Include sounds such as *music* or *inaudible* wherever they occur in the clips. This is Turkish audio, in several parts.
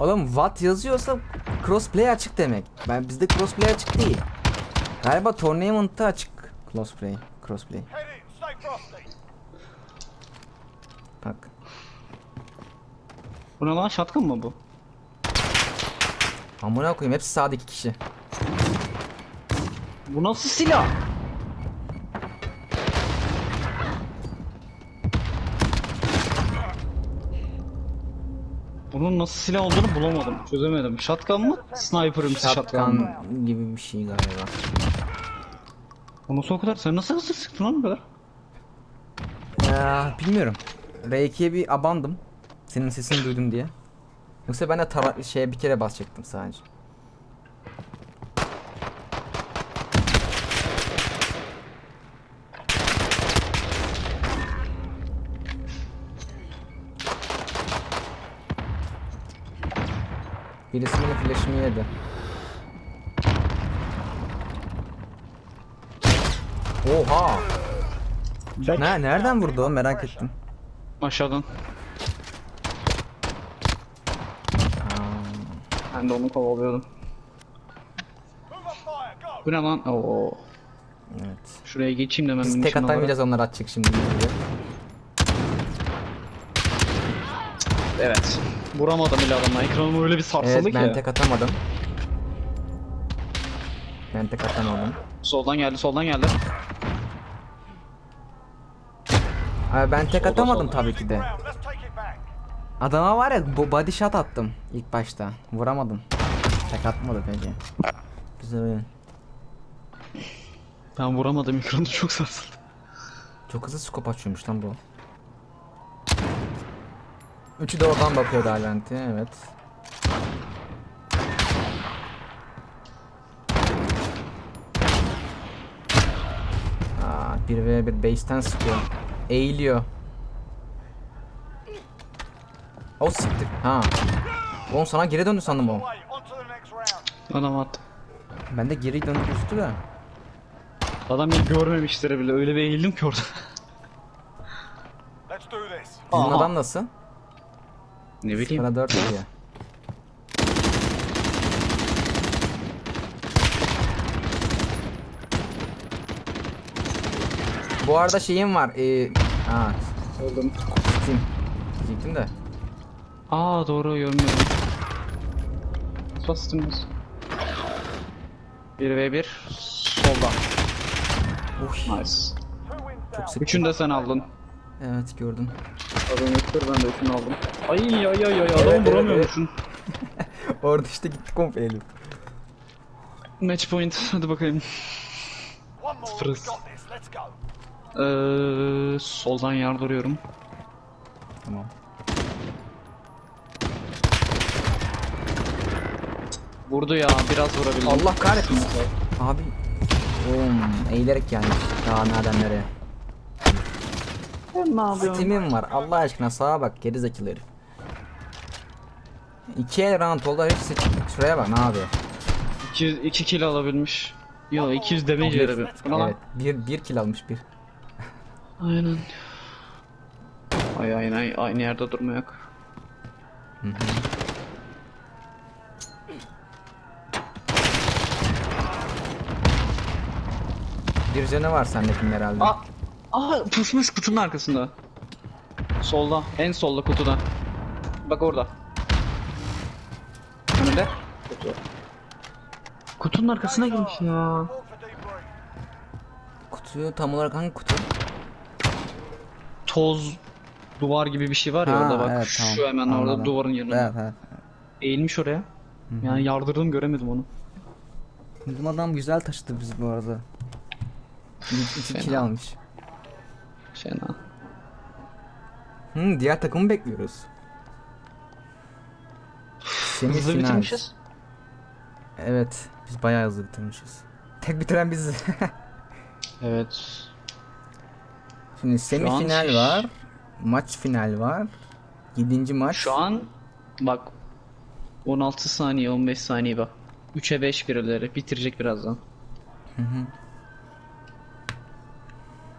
Oğlum watt yazıyorsa crossplay açık demek. Ben bizde crossplay açık değil. Galiba tournament'ta açık crossplay. Crossplay. Bak. Bu ne lan şatkan mı bu? Amına koyayım hepsi sağdaki kişi. Bu nasıl silah? Bunun nasıl silah olduğunu bulamadım. Çözemedim. Shotgun mı? Sniper'ımsı shotgun mı? Shotgun gibi bir şey galiba. O nasıl o kadar? Sen nasıl hızlı sıktın lan bu kadar? Ya, bilmiyorum. R2'ye bir abandım. Senin sesini duydum diye. Yoksa ben de tara şeye bir kere basacaktım sadece. Birisi benim flash'ımı yedi. Oha! Ne nereden vurdu o merak ettim. Aşağıdan. Ben de onu kovalıyordum. Bu ne lan? Oo. Evet. Şuraya geçeyim de ben Biz tek atamayacağız onlar atacak şimdi. Evet. Vuramadım bile adamla. Ekranım öyle bir sarsıldı Evet ki. ben tek atamadım. Ben tek atamadım. Soldan geldi, soldan geldi. Abi ben tek Solda, atamadım solda. tabii ki de. Adama var ya bu body shot attım ilk başta. Vuramadım. Tek atmadı peki. Güzel oyun. Ben vuramadım ekranı çok sarsıldı. Çok hızlı scope açıyormuş lan bu. Üçü de oradan bakıyor Dalventi evet. Aa, 1v1 base'ten sıkıyor. Eğiliyor. O siktir. Ha. Oğlum sana geri döndü sandım o. Adam attı. Ben de geri döndü üstü de. Adam beni görmemiştir bile. Öyle bir eğildim ki orada. Aha. adam nasıl? Ne bileyim. Bana 4 *laughs* diyor. Bu arada şeyim var. Ee, ha, Öldüm. Steam. Diyecektim de. Aa doğru görmüyorum. Bastım biz. 1v1 solda. Uy, Nice. Çok down? sık. Üçünü de sen aldın. Evet gördüm. Adam yoktur ben de üçünü aldım. Ay ay ay ay Evet, adamı evet, vuramıyormuşsun. *laughs* Orada işte gitti komple elim. Match point hadi bakayım. Sıfırız. Ee, soldan yardırıyorum. Tamam. Vurdu ya biraz vurabildim. Allah kahretsin. Abi. Oğlum eğilerek gelmiş. Daha nereden nereye. Ne yapıyorsun? Steam'im var. Allah aşkına sağa bak geri zekalı herif. İki round oldu hepsi şuraya bak ne yapıyor? 200, 2 kill alabilmiş. Yo 200 damage lan? Evet bir, bir kill almış bir. Aynen. Ay aynen ay, aynı yerde durmayak. Bir canı var sendekinin herhalde. Aa, aa pusmuş kutunun arkasında. Solda, en solda kutuda. Bak orada. Önünde. Kutu. Kutunun arkasına girmiş ya. Kutuyu tam olarak hangi kutu? Toz duvar gibi bir şey var ya Ha, orada bak. evet, tamam. Şu hemen Anladım. orada duvarın yanında. Evet evet. Eğilmiş oraya. Yani yardırdım göremedim onu. Bizim adam güzel taşıdı bizi bu arada. *laughs* İki, kill almış. Fena. Hı, diğer takımı bekliyoruz. Hızlı Semifinal. bitirmişiz. Evet. Biz bayağı hızlı bitirmişiz. Tek bitiren biziz. *laughs* Evet. Şimdi semifinal şiş- var. Maç final var. 7. maç. Şu an bak 16 saniye 15 saniye bak. 3'e 5 birileri bitirecek birazdan.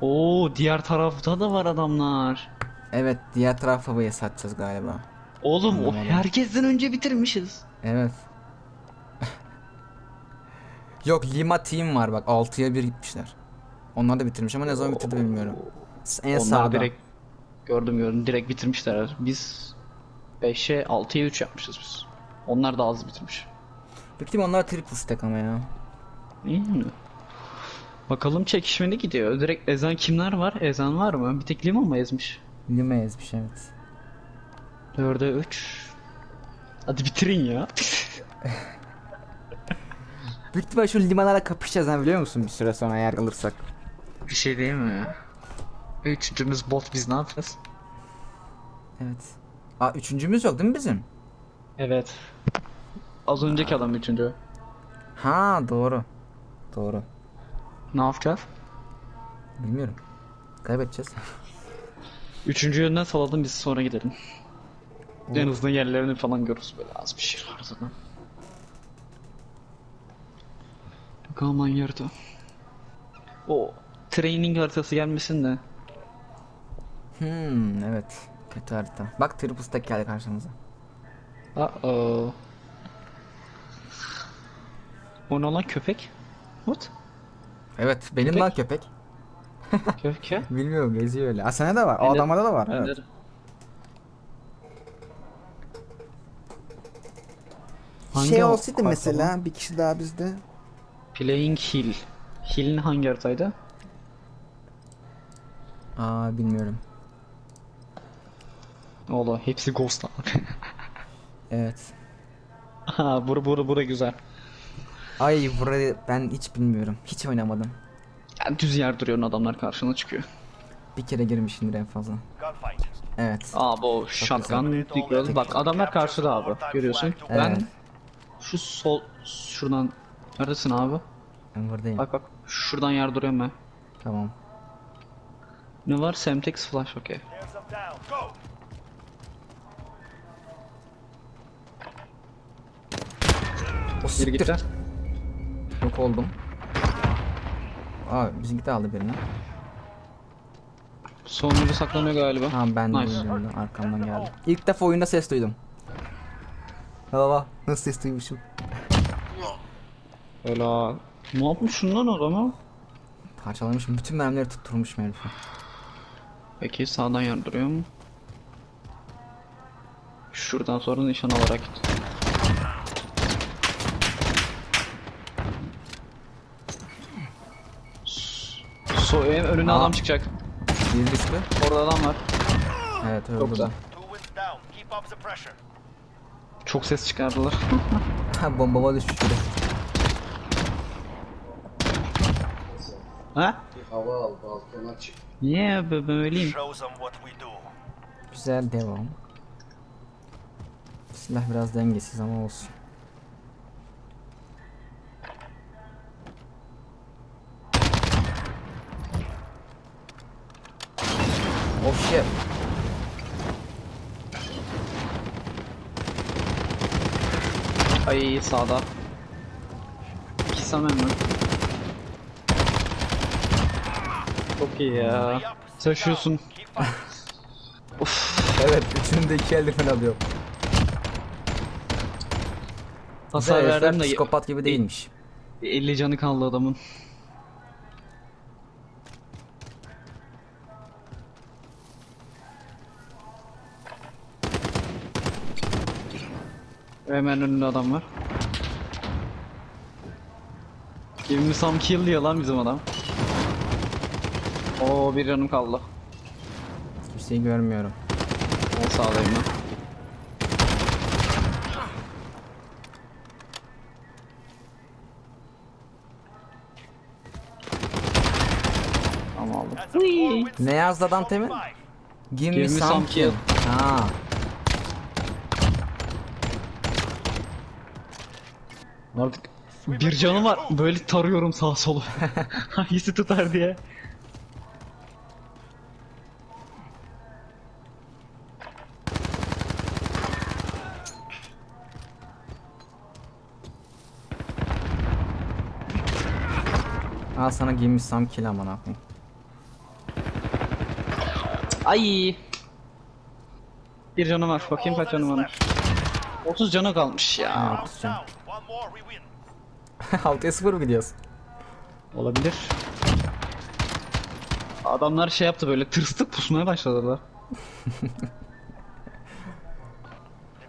Oo diğer tarafta da var adamlar. Evet diğer tarafa havaya satacağız galiba. Oğlum o Anlamadım. herkesten önce bitirmişiz. Evet. *laughs* Yok Lima Team var bak 6'ya 1 gitmişler. Onlar da bitirmiş ama ne zaman bitirdi bilmiyorum. En Onlar sağda. direkt gördüm gördüm direkt bitirmişler. Biz 5'e 6'ya 3 yapmışız biz. Onlar da az bitirmiş. Büyük ihtimal onlar triple stack ama ya. İyi mi? Bakalım çekişmeli gidiyor. Direkt ezan kimler var? Ezan var mı? Bir tek Lima mı ezmiş? Lima ezmiş evet. 4'e 3. Hadi bitirin ya. *laughs* Büyük ihtimal şu limalara kapışacağız ha biliyor musun bir süre sonra eğer alırsak. bir şey değil mi? Üçüncümüz bot biz ne yapacağız? Evet. Aa üçüncümüz yok değil mi bizim? Evet. Az önceki adam üçüncü. Ha doğru. Doğru. Ne yapacağız? Bilmiyorum. Kaybedeceğiz. Üçüncü yönden salalım biz sonra gidelim. En azından yerlerini falan görürüz böyle az bir şey var zaten. Bakalım hangi harita. O training haritası gelmesin de. Hmm evet. Kötü harita. Bak triple stack geldi karşımıza. Uh oh. O ne lan köpek? What? Evet benim Köpek? lan köpek. *laughs* Köpek? Bilmiyorum geziyor öyle. Aa sende de var. O Bende- adamlarda da var. Bende Evet. Hangi şey olsaydı mesela bir kişi daha bizde. Playing Hill. Hill'in hangi haritaydı? Aa bilmiyorum. Oğlum hepsi Ghost abi. *laughs* Evet. Ha bura bura bura güzel. Ay burayı ben hiç bilmiyorum. Hiç oynamadım. Yani düz yer duruyorsun adamlar karşına çıkıyor. Bir kere girmişimdir en fazla. Evet. Aa bu shotgun decoy. Bak adamlar karşıda abi. Görüyorsun. Evet. Ben şu sol şuradan neredesin abi? Ben buradayım. Bak bak şuradan yer duruyorum ben. Tamam. Ne var? Semtex flash okey. O Geri siktir. git. Yok oldum. Aa bizimki de aldı birini. Sonuncu saklanıyor galiba. Tamam ben Nice. duydum da arkamdan geldi. İlk defa oyunda ses duydum. Baba nasıl ses duymuşum? Öyle. Ne yapmışsın lan adamı? Parçalamışım. Bütün mermileri tutturmuşum herife. Peki sağdan yer duruyor mu? Şuradan sonra nişan alarak git. So en önüne Aa. adam çıkacak. Bir düştü. Orada adam var. Evet öldü Çok da. güzel. Two wins down. Keep up the pressure. Çok ses çıkardılar. Ha bombama düşmüş bir de. ha? Hava al, balkona çık. Niye be böyleyim? Güzel devam. Silah biraz dengesiz ama olsun. Oh shit. Ay sağda. İki samen mi? Çok iyi ya. Taşıyorsun. Fighting. Evet üçünün de iki eldiven alıyor. Hasar Güzel herifler verdim de psikopat gibi değilmiş. 50 canı kaldı adamın. Hemen önünde adam var. Give me some kill diyor lan bizim adam. Oo bir canım kaldı. Hiçbir şey görmüyorum. O sağdayım ben. Tamam aldım. Ne yazdı adam temin? Give, Give me some kill. Ha. Artık bir canım var. Böyle tarıyorum sağa sola. *laughs* Hangisi tutar diye. Al sana some kill amına koyayım. Ay. Bir canı var. Bakayım kaç canı varmış. left. 30 canı kalmış ya. Ha. Round Atacağım. Down. One more, we win. *laughs* 6'ya 0 mı gidiyoruz? Olabilir. Adamlar şey yaptı böyle tırstı pusmaya başladılar.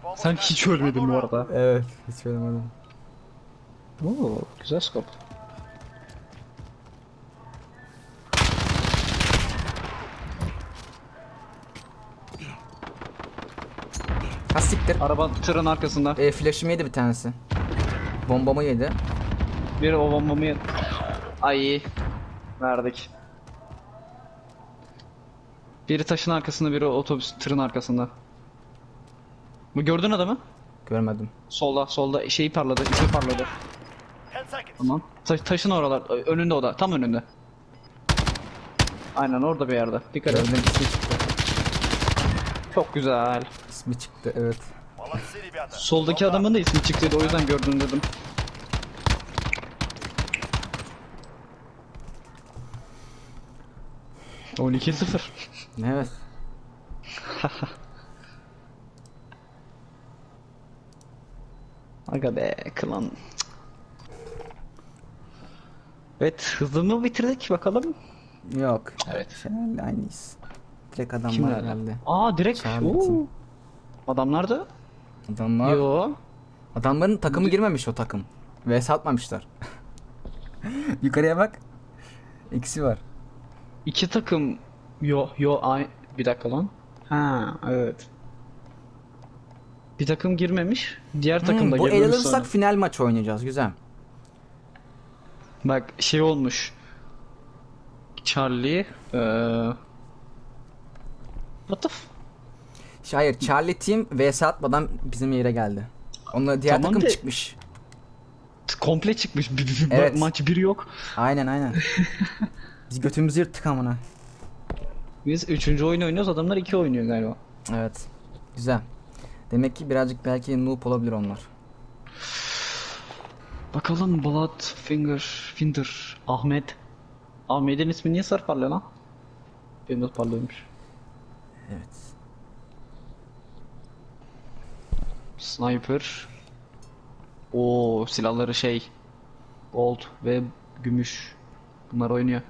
Got hiç One bu arada. Evet. Hiç söylemedim. Oo, güzel scope. Ha siktir. Araba tırın arkasında. E, flash'ımı yedi bir tanesi. Bombamı yedi. Bir o bombamı yed- Ay. Verdik. Biri taşın arkasında, biri otobüs tırın arkasında. Bu gördün adamı? Görmedim. Solda, solda şeyi parladı, ismi parladı. 10 seconds. Tamam. Ta- taşın oralar, önünde o da, tam önünde. Aynen orada bir yerde. Dikkat et. Çıktı. Çok güzel. İsmi çıktı evet. Soldaki adamın da ismi çıktıydı o yüzden gördüm dedim. On iki sıfır. Evet. *laughs* Aga be klan. Evet hızımı bitirdik bakalım. Yok. Evet. Herhalde aynıyız. Direkt adamlar Kimler? herhalde. Aa direkt. Oo. Adamlar da Adamlar. Yo. Adamların takımı girmemiş o takım. Vs atmamışlar. *laughs* Yukarıya bak. İkisi var. İki takım. Yo yo ay bir dakika lan. Ha evet. Bir takım girmemiş. Diğer takım Hmm, da bu el girmemiş alırsak sonra. final maç oynayacağız. Güzel. Bak şey olmuş. Charlie. Eee What the f- Hayır Charlie Team vs atmadan bizim yere geldi. Onunla diğer Tamam takım de- çıkmış. Komple çıkmış. Bir, bir- bir- Evet. Maç biri yok. Aynen aynen. *laughs* Biz götümüzü yırttık amına. Biz üçüncü oyunu oynuyoruz. Adamlar iki oynuyor galiba. Evet. Güzel. Demek ki birazcık belki noob olabilir onlar. Bakalım Blood Finger Finder Ahmet. Ahmet'in ismi niye sarı parlıyor lan? Benim de parlıyormuş. Evet. Sniper. O silahları şey. Gold ve gümüş. Bunlar oynuyor.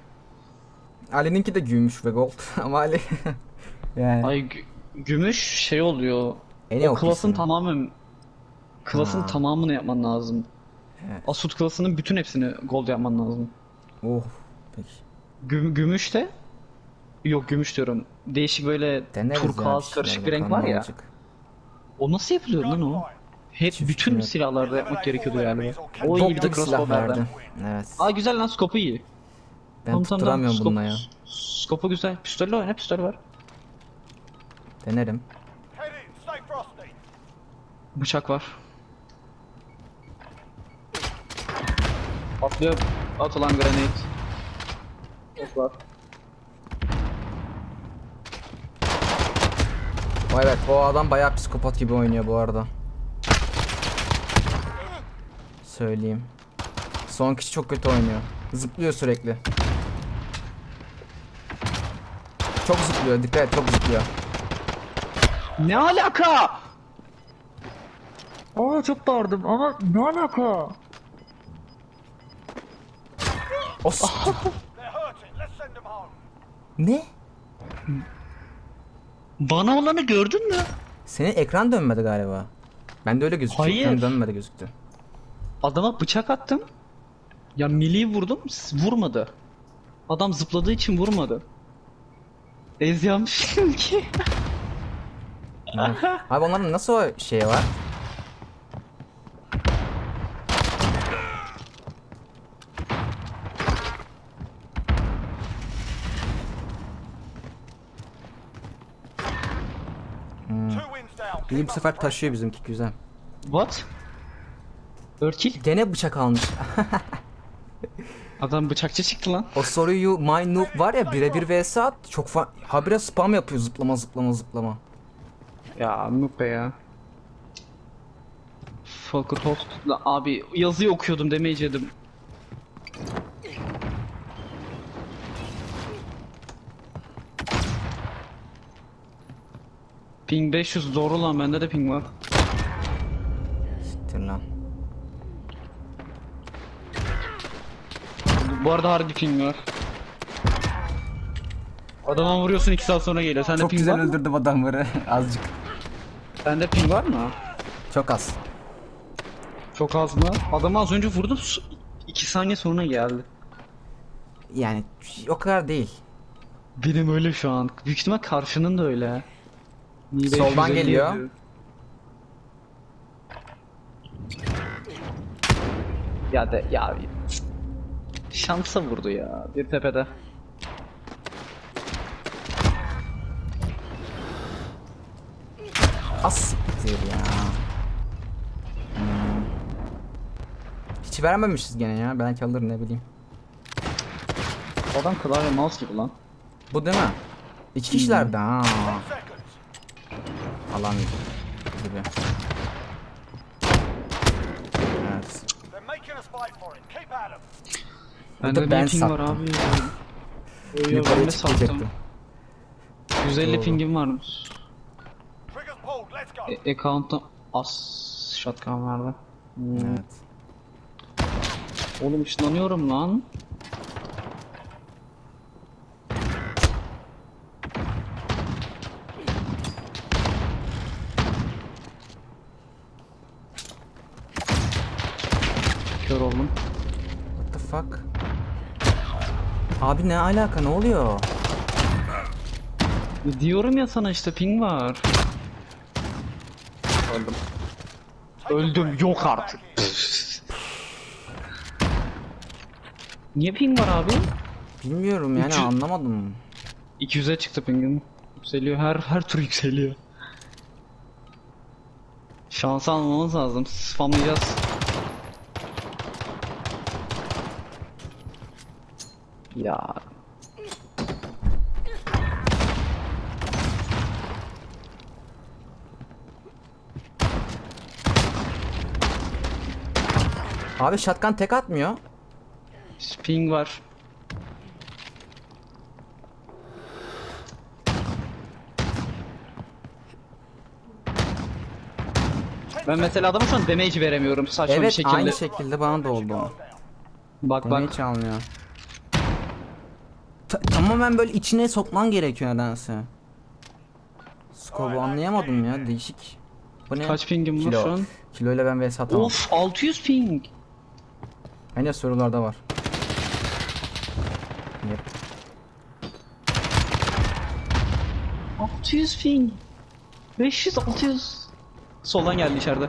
Ali'ninki de gümüş ve gold *laughs* ama Ali *laughs* yani Ay gü- gümüş şey oluyor. en o klasın tamamen klasın Ha. tamamını yapman lazım. Evet. Asut klasının bütün hepsini gold yapman lazım. Oh. Peki. Güm gümüş de Yok gümüş diyorum. Değişik böyle Deneriz turkuaz karışık bir renk var ya. olacak. O nasıl yapılıyor lan o? Hep Çift bütün evet. silahlarda yapmak gerekiyordu galiba. O iyi bir de gibi silah crossbow verdi. verdi. Evet. Aa güzel lan skopu iyi. Ben Tamam, tutturamıyorum tamam. bununla ya. Skop- Skopu güzel. Pistolle oyna pistol var. Denerim. Bıçak var. Atlıyor. Atılan granate. Ok var. Evet o adam bayağı psikopat gibi oynuyor bu arada. Söyleyeyim. Son kişi çok kötü oynuyor. Zıplıyor sürekli. Çok zıplıyor dikkat et çok zıplıyor. Ne alaka? Aa çok bağırdım ama ne alaka? O *laughs* ne? Bana olanı gördün mü? Senin ekran dönmedi galiba. Ben de öyle gözüküyor. Hayır. Ekran dönmedi gözüktü. Adama bıçak attım. Ya miliyi vurdum, vurmadı. Adam zıpladığı için vurmadı. Ez yanmışım *laughs* ki. Abi onların nasıl o şey var? İyi bu sefer taşıyor bizimki güzel. What? Örkil. Gene bıçak almış. Adam bıçakçı çıktı lan. o soruyu My Noob var ya birebir vs at. Çok fa habire spam yapıyor zıplama zıplama zıplama. Ya noob be ya. Lan abi yazıyı okuyordum demeyeceğim. Ping 500 doğru lan bende de ping var. Siktir lan. Bu arada harbi ping var. Adama vuruyorsun 2 saat sonra geliyor. Sende Çok ping güzel var mı? öldürdüm adamları. *laughs* Azıcık. Sende ping var mı? Çok az. Çok az mı? Adamı az önce vurdum. 2 saniye sonra geldi. Yani o kadar değil. Benim öyle şu an. Büyük ihtimal karşının da öyle. Soldan 550 geliyor. Ya de ya şansa vurdu ya bir tepede. Siktir ya. Hmm. Hiç vermemişiz gene ya. Belki alır ne bileyim. Adam klavye mouse gibi lan. Bu değil mi? İki kişilerdi ha. At them. Bende da bir ben ping var sattım. abi. Yo, yo, Yukarıya ben de sattım. çıkacaktı. 150 Doğru. pingim varmış. E account'ta as shotgun vardı. Hmm. Evet. Oğlum ışınlanıyorum lan. Kör oldum. What the fuck? Abi ne alaka ne oluyor? E, Diyorum ya sana işte ping var. Öldüm. Öldüm, yok artık. Niye ping var abi? Bilmiyorum yani Üçü- anlamadım. 200'e çıktı pingim. Yükseliyor her her tur yükseliyor. Şans almamız lazım. Spamlayacağız. Ya Abi shotgun tek atmıyor. ping var. Ben mesela adama şu an damage veremiyorum saçma bir Evet şekilde. aynı şekilde bana da oldu. Bak Bana bak. almıyor. Ta- tamamen böyle içine sokman gerekiyor nedense. Scope'u anlayamadım ya değişik. Bu ne? Kaç pingim var Kilo. şu an? Kiloyla ben vs atamam. Of 600 ping. Bence sorularda var. Yep. 600 ping. 500 600. Soldan geldi içeride.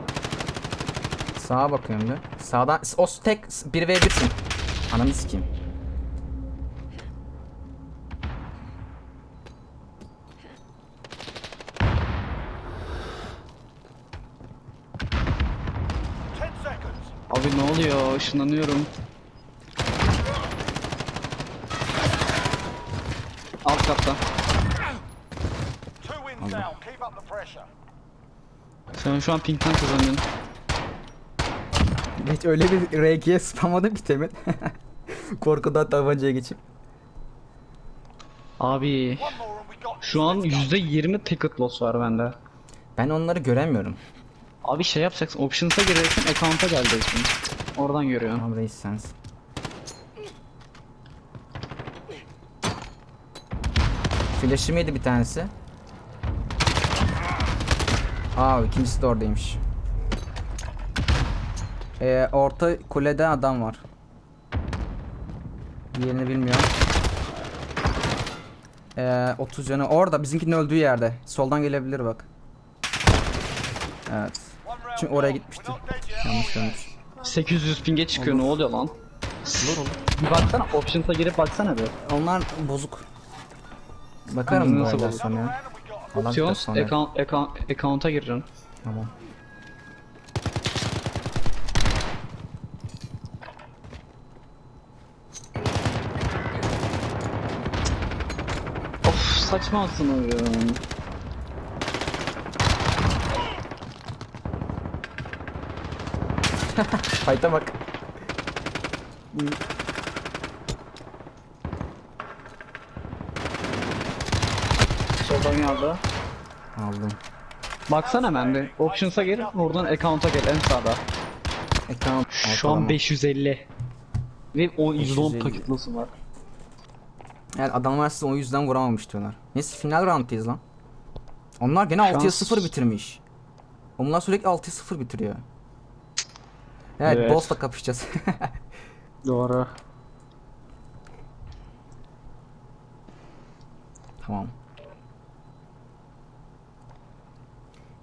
Sağa bakıyorum bir. Sağdan o tek 1 v 1'sin. Ananı sikeyim. Ten seconds. Abi ne oluyor? Işınlanıyorum. Alt katta. Sen şu an pingten kazanıyorsun. Hiç öyle bir RG'ye spamadım ki temin. *laughs* Korkudan tabancaya geçip. Abi şu an this. Let's go. %20 ticket loss var bende. Ben onları göremiyorum. Abi şey yapacaksın, options'a gireceksin, account'a geleceksin. Oradan görüyorsun. Tamam reis sensin. Flash'ım yedi bir tanesi. Aa ikincisi de oradaymış. Ee, orta kulede adam var. Diğerini bilmiyorum. Ee, 30 canı orada bizimkinin öldüğü yerde. Soldan gelebilir bak. Evet. Çünkü oraya gitmişti. Yanlış dönmüş. 800 pinge çıkıyor, ne oluyor lan? Olur olur. Bir baksana, options'a girip baksana bir. Onlar bozuk. Bakarım bu Nasıl bozuk? Falan Options, account, account, account'a gireceksin. Tamam. Of saçma aslında oyun. Fight'a bak. Soldan geldi. Aldım. Baksana hemen bir. Options'a gir. Oradan account'a gel en sağda. Ekran Şu an 550. Ve o 110 550. paketlosu var. Yani adamlar sizi o yüzden vuramamış diyorlar. Neyse final round'dayız lan. Onlar gene Şu an 6'ya 0 bitirmiş. Onlar sürekli 6'ya 0 bitiriyor. Evet, Evet. boss'la kapışacağız. *laughs* Doğru. tamam.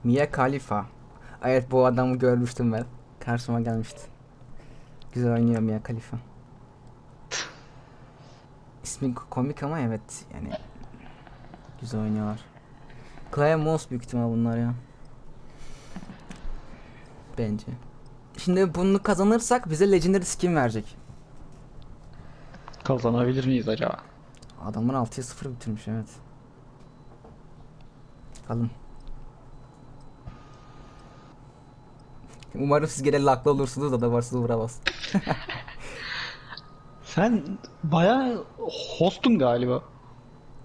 Mia Khalifa. Evet bu adamı görmüştüm ben. Karşıma gelmişti. Güzel oynuyor Mia Khalifa. İsmi komik ama evet yani güzel oynuyorlar. Clay Moss büyük ihtimal bunlar ya. Bence. Şimdi bunu kazanırsak bize Legendary skin verecek. Kazanabilir miyiz acaba? Adamlar 6'ya 0 bitirmiş evet. Bakalım. Umarım siz gene laklı olursunuz da davarsız vuramaz. *laughs* Sen bayağı hostun galiba.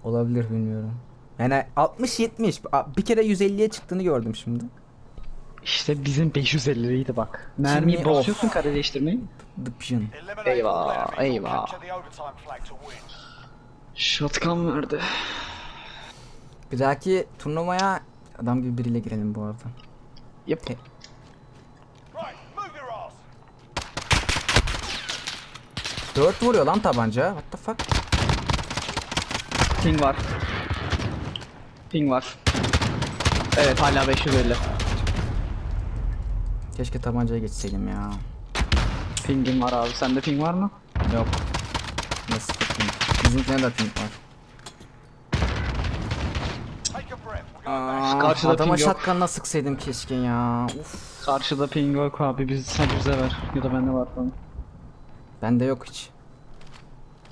Olabilir bilmiyorum. Yani 60-70 bir kere 150'ye çıktığını gördüm şimdi. İşte bizim 550'ydi bak. Mermiyi Şimdi- basıyorsun kare değiştirmeyi. Eliminate Eyvah, eyvah. Shotgun verdi. Bir dahaki turnuvaya adam gibi biriyle girelim bu arada. Yep. Ass. 4 vuruyor lan tabanca. What the fuck? Ping var. Ping var. Evet hala 550. Keşke tabancaya geçseydim ya. Pingim var abi. Sende ping var mı? Yok. Nasıl ping? Bizimkine de ping var. Aa, Karşıda adama ping yok. şatkanla sıksaydım keşke ya. Uf. Karşıda ping yok abi. Biz sadece bize ver. Ya da bende var falan. Bende yok hiç.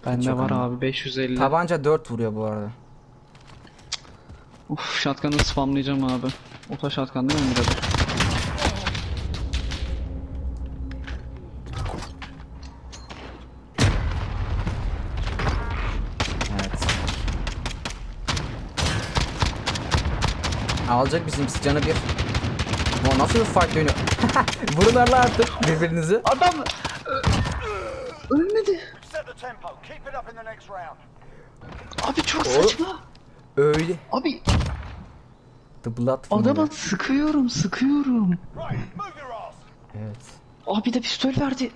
Bende yok var ama. abi 550. Tabanca 4 vuruyor bu arada. Uf shotgun'ı spamlayacağım abi. Ota shotgun değil mi burada? Alacak bizim canı bir. Bu nasıl bir fight oyunu? *laughs* Vurun Allah artık birbirinizi. Adam ölmedi. Next round. Abi çok O- saçma. Öyle. Abi The Blood adama sıkıyorum sıkıyorum. Evet. Abi de pistol verdi.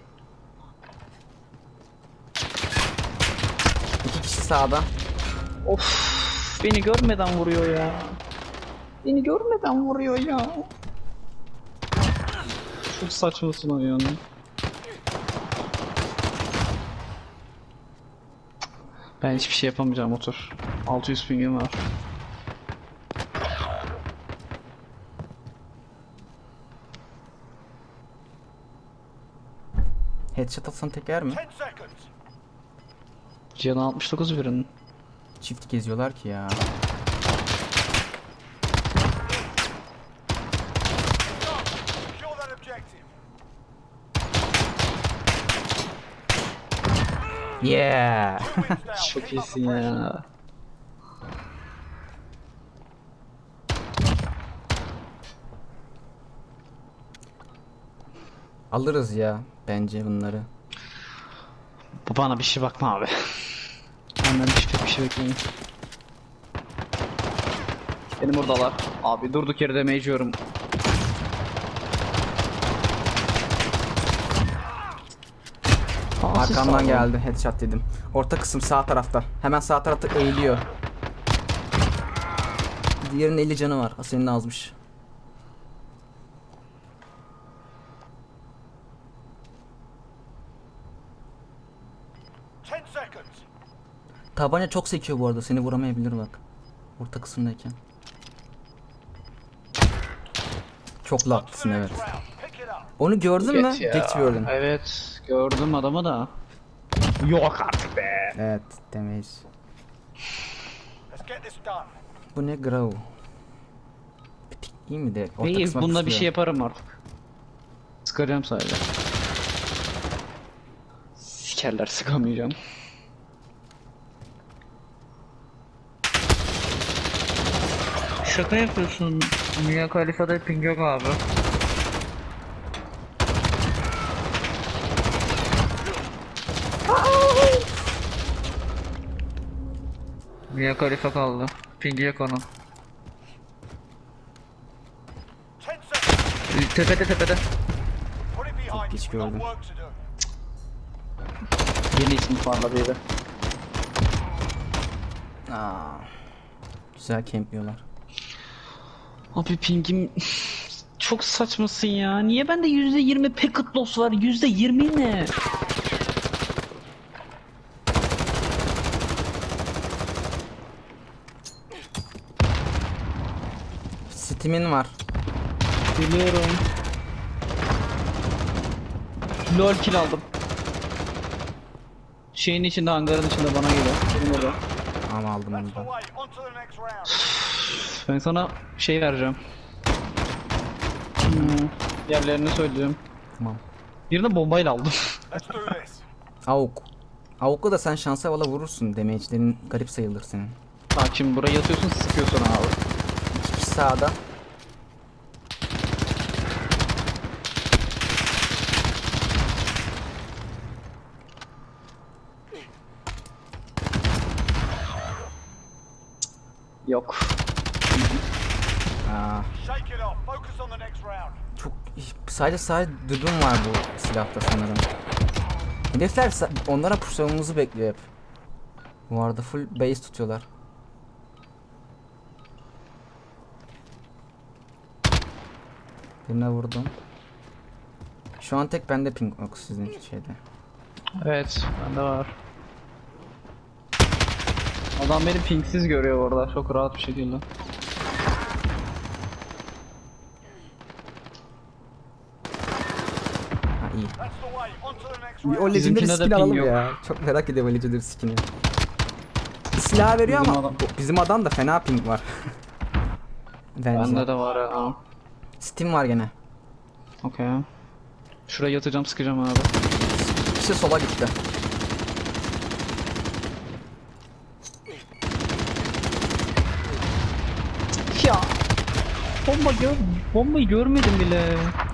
İki kişi sağda. Of beni görmeden vuruyor ya. Beni görmeden vuruyor ya. Çok saçmasın o yani. Ben hiçbir şey yapamayacağım otur. 600 pingim var. Headshot atsan teker mi? 10 seconds. Canı 69 birinin. Çift geziyorlar ki ya. Yeah. Çok iyisin ya. Alırız ya bence bunları. Bu bana bir şey bakma abi. Benden hiçbir bir şey bekleyin. Benim buradalar. Abi durduk yere damage yiyorum. Aa, siz Arkamdan geldi headshot dedim. Orta kısım sağ tarafta. Hemen sağ tarafta eğiliyor. Diğerinin 50 canı var. Senin azmış. Tabanca çok sekiyor bu arada. Seni vuramayabilir bak. Orta kısımdayken. Çok laklısın evet. Onu gördün mü? Geç ya. Evet gördüm adamı da. Yok artık be. Evet demeyiz. Let's get this done. Bu ne Grau? İyi mi de? Kısma bunda bir şey yaparım artık. Sıkaracağım sadece. Sikerler sıkamayacağım. Şaka yapıyorsun. Mia Khalifa'da ping yok abi. Mia Khalifa kaldı. Ping yok onun. 10 seconds. Tepede tepede. Got gördüm. Yeni isim parladı Aa. Güzel campliyorlar. Abi pingim çok saçmasın ya. Niye bende %20 packet loss var? %20 ne? Steam'in var. Biliyorum. LOL kill aldım. Şeyin içinde, hangarın içinde bana geliyor. Benim orada. Ama aldım onu da. Ben sana şey vereceğim. Hmm, yerlerini söyleyeceğim. Tamam. Birini bombayla aldım. *laughs* Avuk. Avuk'la da sen şansa valla vurursun. Damage'lerin garip sayılır senin. Hakim buraya yatıyorsun sıkıyorsun abi. İki kişi sağda. Yok. Aa, Shake it off. Focus on the next round. çok sadece sadece düdüm var bu silahta sanırım. Herifler sa- onlara pushlamamızı bekliyor hep. Bu arada full base tutuyorlar. Birine vurdum. Şu an tek bende ping yok sizin şeyde. Evet, bende var. Adam beni pingsiz görüyor orada çok rahat bir şekilde. Ha iyi. Bir o legendary de skin ping alalım yok. ya. Çok merak ediyorum o legendary skin'i. Silah veriyor Bizim ama adam- bizim adam da fena ping var. *laughs* Bence. Bende de var ya. Steam var gene. Okey. Şuraya yatacağım sıkacağım abi. İşte sola gitti. Bomba gör bombayı görmedim bile.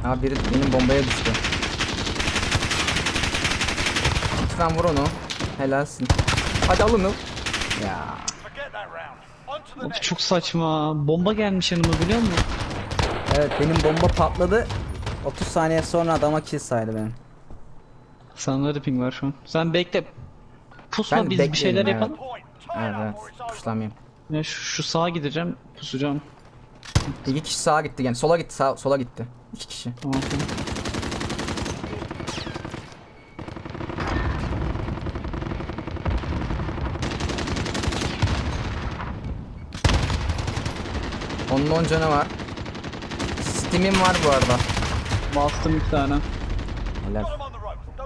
Abi biri benim bombaya düştü. Lütfen vur onu. Helalsin. Hadi al onu. Ya. Next. çok saçma. Bomba gelmiş yanıma biliyor musun? Evet benim bomba patladı. 30 saniye sonra adama kill saydı benim. Sende de ping var şu an. Sen bekle. Pusma Ben biz bir şeyler evet. yapalım. Evet evet. Puşlamayayım. Ya şu, şu sağa gideceğim. Pusacağım. İki kişi sağa gitti yani sola gitti sağ, sola gitti. İki kişi. Tamam. Onun 10 canı var. Steam'im var bu arada. Bastım iki tane. Helal.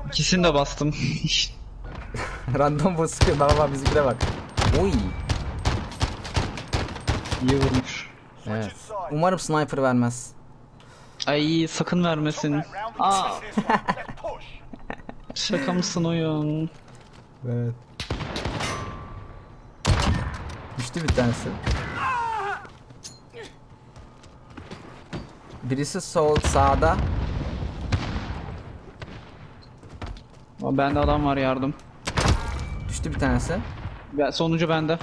İkisini de bastım. *laughs* Random bu sıkıyor. Baba bizimkine bak. Oy. İyi vurmuş. Evet. Umarım sniper vermez. Ay sakın vermesin. Aa, şaka mısın oyun? Evet. Düştü bir tanesi. Birisi sol sağda. Aa, Bende adam var yardım. Düştü bir tanesi. Ya, sonuncu bende.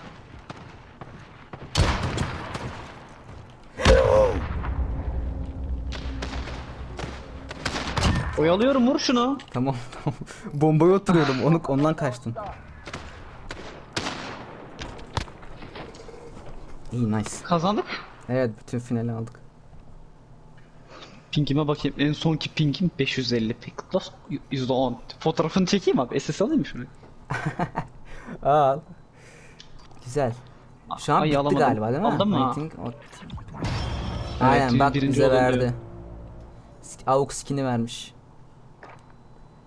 Oyalıyorum vur şunu. Tamam *laughs* tamam. Bombaya oturuyordum. Onu ondan kaçtım. İyi nice. Kazandık. Evet bütün finali aldık. Pingime bakayım. En sonki pingim 550 pixels %10. Fotoğrafını çekeyim abi. SS alayım mı şunu? *laughs* Al. Güzel. Şu an Ay, bitti alamadım. galiba değil mi? Aldın mı? I think o- Aynen bak bize verdi. Sk- Avuk skin'i vermiş.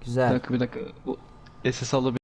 Bir Güzel. dakika bir dakika. Bu SS alabilir.